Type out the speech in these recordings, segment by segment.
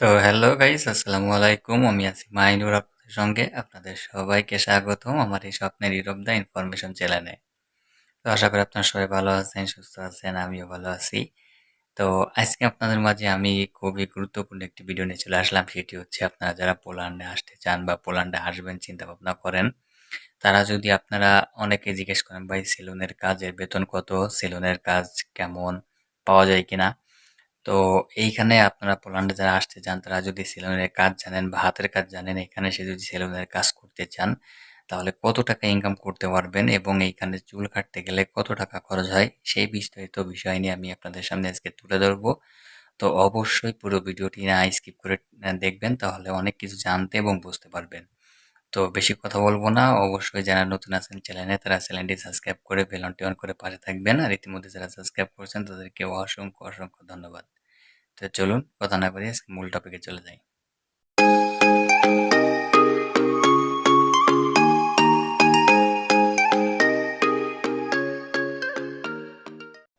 তো hello guys, আসসালামু আলাইকুম। আমি আছি মাইনুর আপনাদের সঙ্গে। আপনাদের সবাইকে স্বাগতম আমার এই স্বপ্নের ইউরোপ দা ইনফরমেশন চ্যানেলে। তো আশা করি আপনারা সবাই ভালো আছেন, সুস্থ আছেন, আমিও ভালো আছি। তো আজকে আপনাদের মাঝে আমি খুবই গুরুত্বপূর্ণ একটি ভিডিও নিয়ে চলে আসলাম। সেটি হচ্ছে আপনারা যারা পোল্যান্ডে আসতে চান বা পোল্যান্ডে আসবেন চিন্তা ভাবনা করেন, তারা যদি আপনারা অনেকে জিজ্ঞেস করেন, ভাই, সেলুনের কাজের বেতন কত? সেলুনের কাজ কেমন? পাওয়া যায় কিনা? তো এইখানে আপনারা পোল্যান্ডে যারা আসতে চান, তারা যদি সেলুনের কাজ জানেন বা হাতের কাজ জানেন, এখানে সে যদি সেলুনের কাজ করতে চান, তাহলে কত টাকা ইনকাম করতে পারবেন এবং এইখানে চুল কাটতে গেলে কত টাকা খরচ হয়, সেই বিস্তারিত বিষয় নিয়ে আমি আপনাদের সামনে আজকে তুলে ধরবো। তো অবশ্যই পুরো ভিডিওটি না স্কিপ করে দেখবেন, তাহলে অনেক কিছু জানতে এবং বুঝতে পারবেন। তো বেশি কথা বলব না, অবশ্যই যারা নতুন আছেন চ্যানেলে, তারা চ্যানেলটি সাবস্ক্রাইব করে বেলনটি অন করে পাশে থাকবেন। আর ইতিমধ্যে যারা সাবস্ক্রাইব করেছেন, তাদেরকে অসংখ্য অসংখ্য ধন্যবাদ। তো চলুন কথা না করি মূল টপিকে চলে যাই।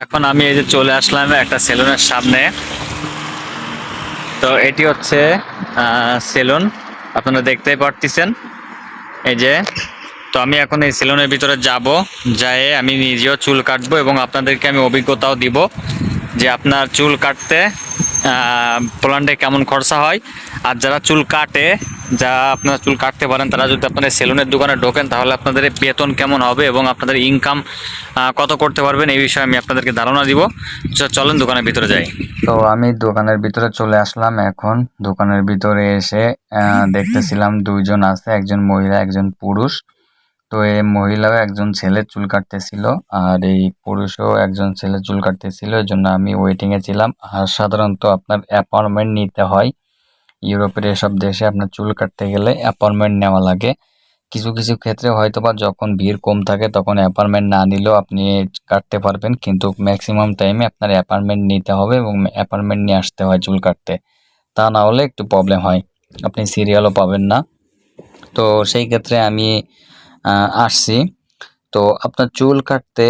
এখন আমি এই যে চলে আসলাম একটা সেলুনের সামনে। তো এটি হচ্ছে সেলুন আপনারা দেখতেই পারতেছেন। এই যে, তো আমি এখন এই সেলুনের ভিতরে যাব। যাই আমি নিজেও চুল কাটবো এবং আপনাদেরকে আমি অভিজ্ঞতাও দিব যে আপনার চুল কাটতে পোল্যান্ডে কেমন খরচা হয়? আর যারা চুল কাটে, যা আপনারা চুল কাটতে পারেন, তারা যদি আপনাদের সেলুনের দোকানে ঢোকেন, তাহলে আপনাদের বেতন কেমন হবে এবং আপনাদের ইনকাম কত করতে পারবেন? এই বিষয়ে আমি আপনাদেরকে ধারণা দিব। চলেন দোকানের ভিতরে যাই। তো আমি দোকানের ভিতরে চলে আসলাম এখন। দোকানের ভিতরে এসে দেখতেছিলাম দুইজন আছে, একজন মহিলা, একজন পুরুষ। তো এই মহিলাও একজন ছেলে চুল কাটতেছিল আর এই পুরুষও একজন ছেলে চুল কাটতেছিল, এই জন্য আমি ওয়েটিংয়ে ছিলাম। আর সাধারণত আপনার অ্যাপয়েন্টমেন্ট নিতে হয়। ইউরোপের এসব দেশে আপনার চুল কাটতে গেলে অ্যাপয়েন্টমেন্ট নেওয়া লাগে। কিছু কিছু ক্ষেত্রে হয়তো বা যখন ভিড় কম থাকে তখন অ্যাপয়েন্টমেন্ট না নিলেও আপনি কাটতে পারবেন, কিন্তু ম্যাক্সিমাম টাইমে আপনার অ্যাপয়েন্টমেন্ট নিতে হবে এবং অ্যাপয়েন্টমেন্ট নিয়ে আসতে হয় চুল কাটতে। তা না হলে একটু প্রবলেম হয়। আপনি সিরিয়ালও পাবেন না। তো সেই ক্ষেত্রে আমি আসছি। তো আপনার চুল কাটতে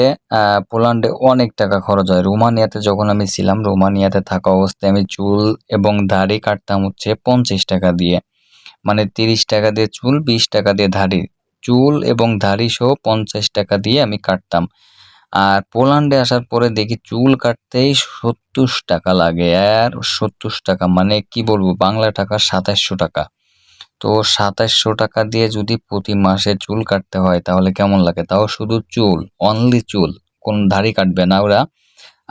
পোল্যান্ডে অনেক টাকা খরচ হয়। রোমানিয়াতে যখন আমি ছিলাম, রোমানিয়াতে থাকা অবস্থায় আমি চুল এবং দাড়ি কাটতাম হচ্ছে পঞ্চাশ টাকা দিয়ে। মানে তিরিশ টাকা দিয়ে চুল, বিশ টাকা দিয়ে দাড়ি। চুল এবং দাড়ি সহ পঞ্চাশ টাকা দিয়ে আমি কাটতাম। আর পোল্যান্ডে আসার পরে দেখি চুল কাটতেই সত্তর টাকা লাগে। আর সত্তর টাকা মানে কি বলব? বাংলা টাকা সাতাশশো টাকা। তো সাতাশশো টাকা দিয়ে যদি প্রতি মাসে চুল কাটতে হয়, তাহলে কেমন লাগে? তাও শুধু চুল অনলি চুল, কোন দাড়ি কাটবে না ওরা।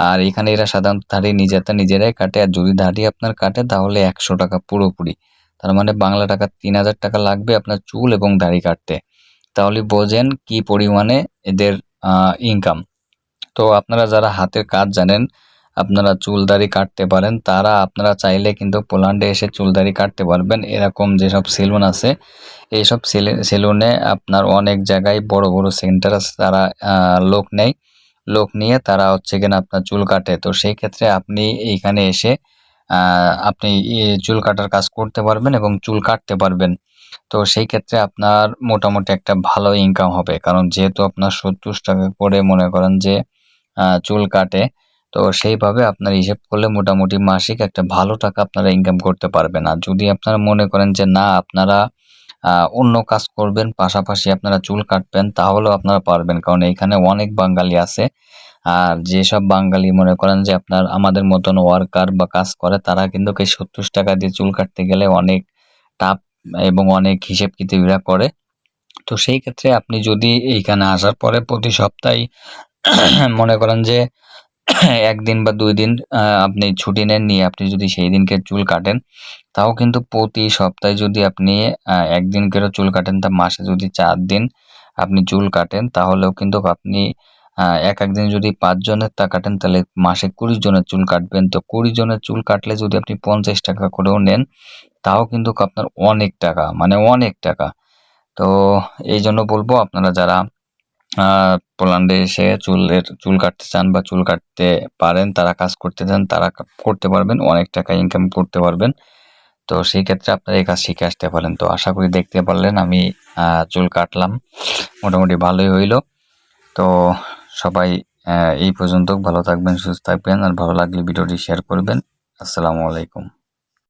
আর এখানে এরা সাধারণত দাড়ি নিজেরটা নিজেরাই কাটে, আর যদি দাড়ি আপনার কাটে, তাহলে একশো টাকা পুরোপুরি। তার মানে বাংলা টাকা তিন হাজার টাকা লাগবে আপনার চুল এবং দাড়ি কাটতে। তাহলে বোঝেন কি পরিমাণে এদের ইনকাম তো আপনারা যারা হাতের কাজ জানেন আপনারা চুলদারি কাটতে পারেন, তারা আপনারা চাইলে কিন্তু পোল্যান্ডে এসে চুলদারি কাটতে পারবেন। এরকম যেসব সেলুন আছে, এইসব সেলুনে আপনার অনেক জায়গায় বড় বড় সেন্টার আছে, তারা লোক নেয়। লোক নিয়ে তারা হচ্ছে কিনা আপনার চুল কাটে। তো সেই ক্ষেত্রে আপনি এইখানে এসে আপনি চুল কাটার কাজ করতে পারবেন এবং চুল কাটতে পারবেন। তো সেই ক্ষেত্রে আপনার মোটামুটি একটা ভালো ইনকাম হবে। কারণ যেহেতু আপনার সত্তর টাকা করে মনে করেন যে চুল কাটে তো সেইভাবে আপনার হিসেব করলে মোটামুটি মাসিক একটা ভালো টাকা আপনারা ইনকাম করতে পারবেন। আর যদি আপনারা মনে করেন যে না, আপনারা অন্য কাজ করবেন, পাশাপাশি আপনারা চুল কাটবেন, তাহলেও আপনারা পারবেন। কারণ এখানে অনেক বাঙালি আছে। আর যেসব বাঙালি মনে করেন যে আপনার আমাদের মতন ওয়ার্কার বা কাজ করে, তারা কিন্তু এই সত্তর টাকা দিয়ে চুল কাটতে গেলে অনেক টাপ এবং অনেক হিসেব কিতাবিরা করে। তো সেই ক্ষেত্রে আপনি যদি এইখানে আসার পরে প্রতি সপ্তাহে মনে করেন যে একদিন বা দুই দিন আপনি ছুটি নেন, নিয়ে আপনি যদি সেই দিনকে চুল কাটেন, তাও কিন্তু প্রতি সপ্তাহে যদি আপনি একদিন করে চুল কাটেন, তা মাসে যদি চার দিন আপনি চুল কাটেন, তাহলেও কিন্তু আপনি এক একদিন যদি পাঁচ জনের তা কাটেন, তাহলে মাসে কুড়ি জনের চুল কাটবেন। তো কুড়ি জনের চুল কাটলে যদি আপনি পঞ্চাশ টাকা করেও নেন, তাও কিন্তু আপনার অনেক টাকা মানে অনেক টাকা। তো এই জন্য বলব, আপনারা যারা পোল্যান্ডে এসে চুলের, চুল কাটতে চান বা চুল কাটতে পারেন, তারা কাজ করতে চান, তারা করতে পারবেন, অনেক টাকা ইনকাম করতে পারবেন। তো সেই ক্ষেত্রে আপনারা এই কাজ শিখে আসতে পারেন। তো আশা করি দেখতে পারলেন, আমি চুল কাটলাম, মোটামুটি ভালোই হইল। তো সবাই এই পর্যন্ত ভালো থাকবেন, সুস্থ থাকবেন, আর ভালো লাগলে ভিডিওটি শেয়ার করবেন। আসসালামু আলাইকুম।